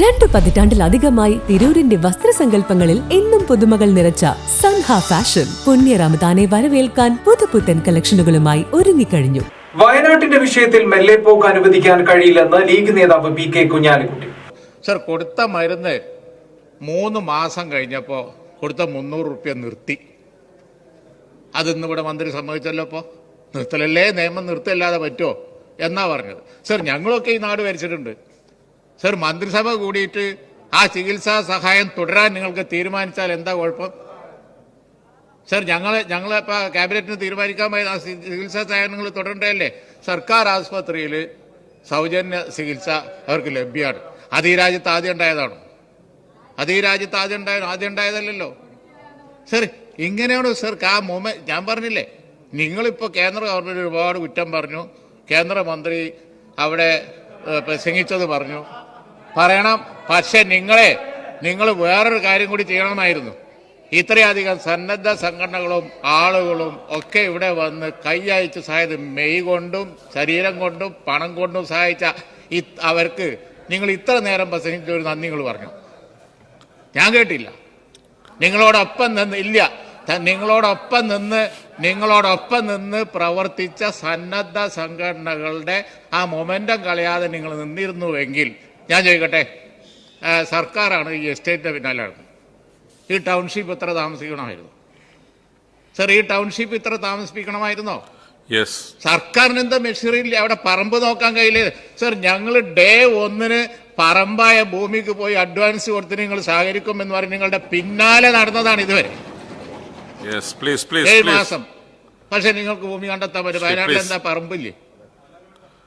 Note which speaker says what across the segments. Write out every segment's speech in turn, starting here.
Speaker 1: രണ്ടു പതിറ്റാണ്ടിലധികമായി തിരൂരിന്റെ വസ്ത്രസങ്കല്പങ്ങളിൽ എന്നും പുതുമകൾ നിറച്ച സൻഹ ഫാഷൻ. പുണ്യ റമദാനെ വരവേൽക്കാൻ പുതുപുത്തൻ കളക്ഷനുകളുമായി ഒരുങ്ങിക്കഴിഞ്ഞു.
Speaker 2: വയനാട്ടിന്റെ വിഷയത്തിൽ മെല്ലെ പോക്ക് അനുവദിക്കാൻ കഴിയില്ലെന്ന് ലീഗ് നേതാവ് പി കെ കുഞ്ഞാലിക്കുട്ടി.
Speaker 3: സർ കൊടുത്ത മരുന്ന് മൂന്ന് മാസം കഴിഞ്ഞപ്പോൾ കൊടുത്ത മുന്നൂറ് റുപ്യ നിർത്തി. അതിന്ന് ഇവിടെ മന്ത്രി സമ്മതിച്ചല്ലോ ഇപ്പോൾ നിർത്തലല്ലേ? നിയമം നിർത്തല്ലാതെ പറ്റുമോ എന്നാ പറഞ്ഞത്. സർ ഞങ്ങളൊക്കെ ഈ നാട് ഭരിച്ചിട്ടുണ്ട്. സർ മന്ത്രിസഭ കൂടിയിട്ട് ആ ചികിത്സാ സഹായം തുടരാൻ നിങ്ങൾക്ക് തീരുമാനിച്ചാൽ എന്താ കുഴപ്പം? സർ ഞങ്ങൾ ഞങ്ങളിപ്പോൾ ക്യാബിനറ്റിന് തീരുമാനിക്കാൻ ആ ചികിത്സാ ചികിത്സാ സഹായങ്ങൾ തുടരണ്ടല്ലേ സർക്കാർ ആസ്പത്രിയിൽ സൗജന്യ ചികിത്സ അവർക്ക് ലഭ്യമാണ് അത് ഈ രാജ്യത്ത് ആദ്യം ഉണ്ടായതാണോ? അത് ഈ രാജ്യത്ത് ആദ്യം ഉണ്ടായ ആദ്യം ഉണ്ടായതല്ലല്ലോ? സർ ഇങ്ങനെയാണ് സർ ആ മൂമെ ഞാൻ പറഞ്ഞില്ലേ നിങ്ങളിപ്പോൾ കേന്ദ്ര ഗവൺമെന്റ് ഒരുപാട് കുറ്റം പറഞ്ഞു. കേന്ദ്രമന്ത്രി അവിടെ പ്രസംഗിച്ചത് പറഞ്ഞു. പറയണം. പക്ഷെ നിങ്ങളെ നിങ്ങൾ വേറൊരു കാര്യം കൂടി ചെയ്യണമായിരുന്നു ഇത്രയധികം സന്നദ്ധ സംഘടനകളും ആളുകളും ഒക്കെ ഇവിടെ വന്ന് കൈയയച്ച് സഹായത് മെയ് കൊണ്ടും ശരീരം കൊണ്ടും പണം കൊണ്ടും സഹായിച്ച അവർക്ക് നിങ്ങൾ ഇത്ര നേരം പ്രസംഗിച്ച ഒരു നന്ദി പറഞ്ഞു. ഞാൻ കേട്ടില്ല. നിങ്ങളോടൊപ്പം നിന്ന് ഇല്ല. നിങ്ങളോടൊപ്പം നിന്ന് നിങ്ങളോടൊപ്പം നിന്ന് പ്രവർത്തിച്ച സന്നദ്ധ സംഘടനകളുടെ ആ മൊമെന്റം കളയാതെ നിങ്ങൾ നിന്നിരുന്നുവെങ്കിൽ ഞാൻ ചോദിക്കട്ടെ സർക്കാരാണ് ഈ എസ്റ്റേറ്റിന്റെ പിന്നാലാണ് ഈ ടൗൺഷിപ്പ് ഇത്ര താമസിക്കണമായിരുന്നു. സർ ഈ ടൗൺഷിപ്പ് ഇത്ര താമസിപ്പിക്കണമായിരുന്നോ?
Speaker 4: യെസ്
Speaker 3: സർക്കാരിന് എന്താ മെഷീറില്ല അവിടെ പറമ്പ് നോക്കാൻ കഴിയില്ലേ സർ ഞങ്ങൾ ഡേ ഒന്നിന് പറമ്പായ ഭൂമിക്ക് പോയി അഡ്വാൻസ് കൊടുത്ത് നിങ്ങൾ സഹകരിക്കും എന്ന് പറഞ്ഞ് നിങ്ങളുടെ പിന്നാലെ നടന്നതാണ് ഇതുവരെ.
Speaker 4: യെസ് പ്ലീസ് പ്ലീസ്
Speaker 3: ഏഴ് മാസം. പക്ഷെ നിങ്ങൾക്ക് ഭൂമി കണ്ടെത്താൻ പറ്റും. വയനാട്ടിൽ. എന്താ പറമ്പില്ലേ?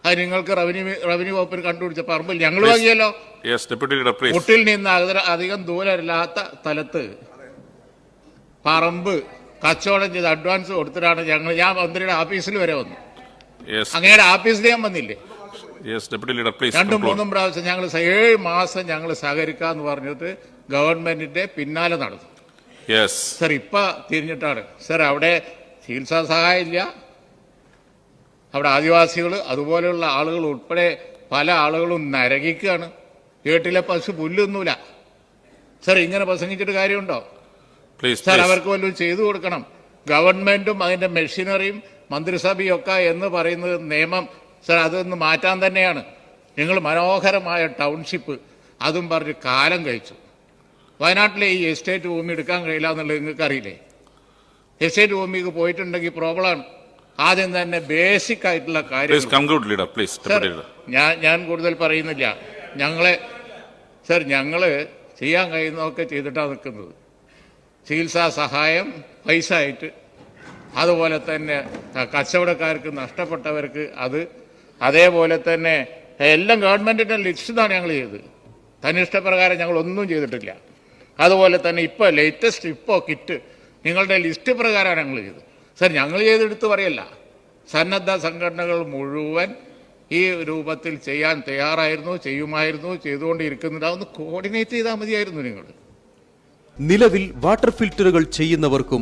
Speaker 3: അത് നിങ്ങൾക്ക് റവന്യൂ റവന്യൂ വകുപ്പിന് കണ്ടുപിടിച്ച പറമ്പില്ല ഞങ്ങൾ വാങ്ങിയല്ലോ. മുട്ടിൽ നിന്ന് അധികം ദൂരമില്ലാത്ത സ്ഥലത്ത് പറമ്പ് കച്ചവടം ചെയ്ത് അഡ്വാൻസ് കൊടുത്തിട്ടാണ് ഞങ്ങൾ ഞാൻ മന്ത്രിയുടെ ഓഫീസിൽ വരെ വന്നു. അങ്ങയുടെ ഓഫീസിൽ ഞാൻ വന്നില്ലേ? രണ്ടും മൂന്നും പ്രാവശ്യം ഞങ്ങൾ ഏഴ് മാസം ഞങ്ങൾ സഹകരിക്കാന്ന് പറഞ്ഞിട്ട് ഗവൺമെന്റിന്റെ പിന്നാലെ നടന്നു. സർ ഇപ്പൊ തിരിഞ്ഞിട്ടാണ്. സർ അവിടെ ചികിത്സാ സഹായം ഇല്ല. അവിടെ ആദിവാസികൾ അതുപോലെയുള്ള ആളുകൾ ഉൾപ്പെടെ പല ആളുകളും നരകിക്കുകയാണ് വീട്ടിലെ പശു പുല്ലൊന്നുമില്ല. സർ ഇങ്ങനെ പ്രസംഗിച്ചിട്ട് കാര്യമുണ്ടോ?
Speaker 4: പ്ലീസ്
Speaker 3: സാർ അവർക്ക് വല്ലതും ചെയ്തു കൊടുക്കണം. ഗവൺമെന്റും അതിന്റെ മെഷീനറിയും മന്ത്രിസഭയും ഒക്കെ എന്ന് പറയുന്നത് നിയമം സാർ അതൊന്ന് മാറ്റാൻ തന്നെയാണ്. നിങ്ങൾ മനോഹരമായ ടൗൺഷിപ്പ് അതും പറഞ്ഞ് കാലം കഴിച്ചു. വയനാട്ടിലെ ഈ എസ്റ്റേറ്റ് ഭൂമി എടുക്കാൻ കഴിയില്ല എന്നുള്ളത് നിങ്ങൾക്ക് അറിയില്ലേ എസ്റ്റേറ്റ് ഭൂമിക്ക് പോയിട്ടുണ്ടെങ്കിൽ പ്രോബ്ലമാണ് ആദ്യം തന്നെ ബേസിക് ആയിട്ടുള്ള കാര്യം
Speaker 4: പ്ലീസ്
Speaker 3: ഞാൻ ഞാൻ കൂടുതൽ പറയുന്നില്ല. ഞങ്ങളെ സർ ഞങ്ങൾ ചെയ്യാൻ കഴിയുന്നതൊക്കെ ചെയ്തിട്ടാണ് നിൽക്കുന്നത്. ചികിത്സാ സഹായം പൈസ ആയിട്ട്. അതുപോലെ തന്നെ കച്ചവടക്കാർക്ക് നഷ്ടപ്പെട്ടവർക്ക് അത് അതേപോലെ തന്നെ എല്ലാം ഗവൺമെന്റിന്റെ ലിസ്റ്റാണ് ഞങ്ങൾ ചെയ്തത്. തന്നിഷ്ടപ്രകാരം ഞങ്ങൾ ഒന്നും ചെയ്തിട്ടില്ല. അതുപോലെ തന്നെ ഇപ്പോൾ ലേറ്റസ്റ്റ് ഇപ്പോൾ കിറ്റ് നിങ്ങളുടെ ലിസ്റ്റ് പ്രകാരമാണ് ഞങ്ങൾ ചെയ്തത്. സർ ഞങ്ങൾ ചെയ്തെടുത്ത് പറയല്ല. സന്നദ്ധ സംഘടനകൾ മുഴുവൻ ഈ രൂപത്തിൽ ചെയ്യാൻ തയ്യാറായിരുന്നു ചെയ്യുമായിരുന്നു ചെയ്തുകൊണ്ടിരിക്കുന്നുണ്ട് അതൊന്ന് കോർഡിനേറ്റ് ചെയ്താൽ മതിയായിരുന്നു നിങ്ങൾ.
Speaker 5: നിലവിൽ വാട്ടർ ഫിൽറ്ററുകൾ ചെയ്യുന്നവർക്കും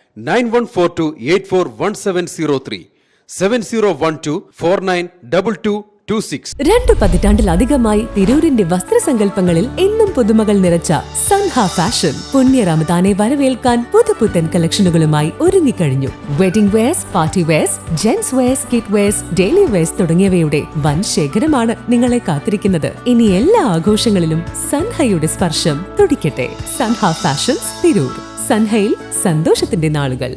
Speaker 5: nine one four two eight four one seven zero three seven zero one two four nine double two
Speaker 1: രണ്ടു പതിറ്റാണ്ടിലധികമായി തിരൂരിന്റെ വസ്ത്രസങ്കല്പങ്ങളിൽ എന്നും പുതുമകൾ നിറച്ച സൻഹ ഫാഷൻ. പുണ്യ റമദാനെ വരവേൽക്കാൻ പുതുപുത്തൻ കളക്ഷനുകളുമായി ഒരുങ്ങിക്കഴിഞ്ഞു. Wedding wears party wears gents wears kid wears daily wears തുടങ്ങിയവയുടെ വൻ ശേഖരമാണ് നിങ്ങളെ കാത്തിരിക്കുന്നത്. ഇനി എല്ലാ ആഘോഷങ്ങളിലും സൻഹയുടെ സ്പർശം തുടിക്കട്ടെ. സൻഹ ഫാഷൻസ് തിരൂർ. സൻഹയിൽ സന്തോഷത്തിന്റെ നാളുകൾ.